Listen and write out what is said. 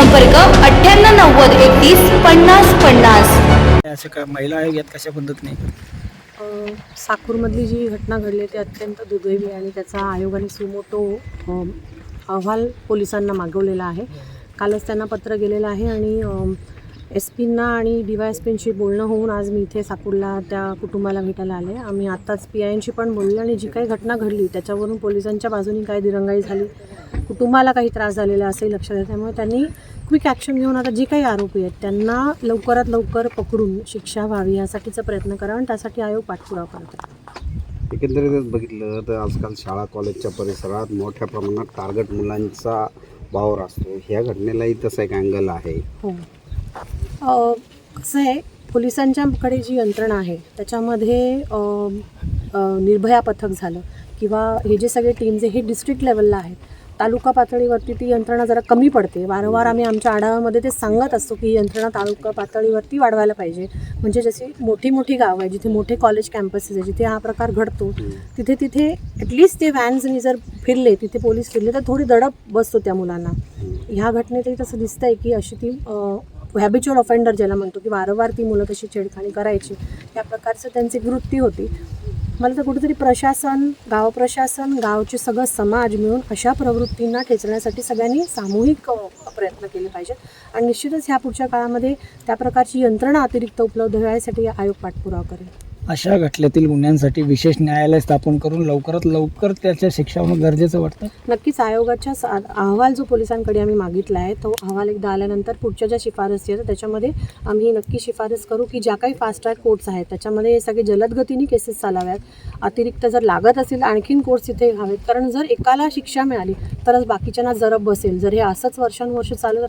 संपर्क अठ्ठ्याण्णव नव्वद एकतीस पन्नास पन्नास. असे का महिला आयोग यात कशा पद्धतीने? अ, साकूरमधली जी घटना घडली ती अत्यंत दुर्दैवी आणि त्याचा आयोगाने सुमोटो अ, अहवाल पोलिसांना मागवलेला आहे. कालच त्यांना पत्र गेलेलं आहे आणि एस पींना आणि डी वाय एस पींशी बोलणं होऊन आज मी इथे साकूरला त्या कुटुंबाला भेटायला आले. आम्ही आत्ताच पी आय एनशी पण बोललो आणि जी काही घटना घडली त्याच्यावरून पोलिसांच्या बाजूनी काय दिरंगाई झाली. कुटुंबाला काही त्रास झालेला असंही लक्षात येतं त्यामुळे त्यांनी क्विक ॲक्शन घेऊन आता जे काही आरोपी आहेत त्यांना लवकरात लवकर पकडून शिक्षा व्हावी यासाठीचा प्रयत्न करा आणि त्यासाठी आयोग पाठपुरावा करत. एकंदरीतच बघितलं तर आजकाल शाळा कॉलेजच्या परिसरात मोठ्या प्रमाणात टार्गेट मुलांचा वावर असतो. ह्या घटनेलाही तसा एक अँगल आहे. हो. कसं आहे पोलिसांच्याकडे जी यंत्रणा आहे त्याच्यामध्ये निर्भया पथक झालं किंवा हे जे सगळे टीम्स आहे हे डिस्ट्रिक्ट लेवलला आहेत तालुका पातळीवरती ती यंत्रणा जरा कमी पडते. वारंवार आम्ही आमच्या आढाव्यामध्ये ते सांगत असतो की यंत्रणा तालुका पातळीवरती वाढवायला पाहिजे. म्हणजे जशी मोठी मोठी गावं आहे जिथे मोठे कॉलेज कॅम्पसेस आहे जिथे हा प्रकार घडतो तिथे तिथे ॲटलिस्ट ते व्हॅन्सनी जर फिरले तिथे पोलीस फिरले तर थोडी दडप बसतो त्या मुलांना. ह्या घटनेतही तसं दिसतंय की अशी ती हॅबिच्युअल ऑफेंडर ज्याला म्हणतो की वारंवार ती मुलं कशी छेडखाणी करायची या प्रकारचं त्यांची वृत्ती होती. मला तर कुठेतरी प्रशासन गाव प्रशासन गावचे सगळं समाज मिळून अशा प्रवृत्तींना ठेचण्यासाठी सगळ्यांनी सामूहिक प्रयत्न केले पाहिजेत. आणि निश्चितच ह्या पुढच्या काळामध्ये त्या प्रकारची यंत्रणा अतिरिक्त उपलब्ध व्हायसाठी आयोग पाठपुरावा करेल. अशा घटनेतील गुन्ह्यांसाठी विशेष न्यायालय स्थापन करून लवकरात लवकर त्याच्या शिक्षा होणं गरजेचं वाटतं. नक्कीच आयोगाच्या सा अहवाल जो पोलिसांकडे आम्ही मागितला आहे तो अहवाल एकदा आल्यानंतर पुढच्या ज्या शिफारसी आहेत त्याच्यामध्ये आम्ही नक्की शिफारस करू की ज्या काही फास्ट ट्रॅक कोर्ट्स आहेत त्याच्यामध्ये हे सगळे जलदगतीने केसेस चालाव्यात. अतिरिक्त जर लागत असेल आणखीन कोर्ट्स इथे हवेत कारण जर एकाला शिक्षा मिळाली तरच बाकीच्यांना जरब बसेल. जर हे असंच वर्षानुवर्ष चालू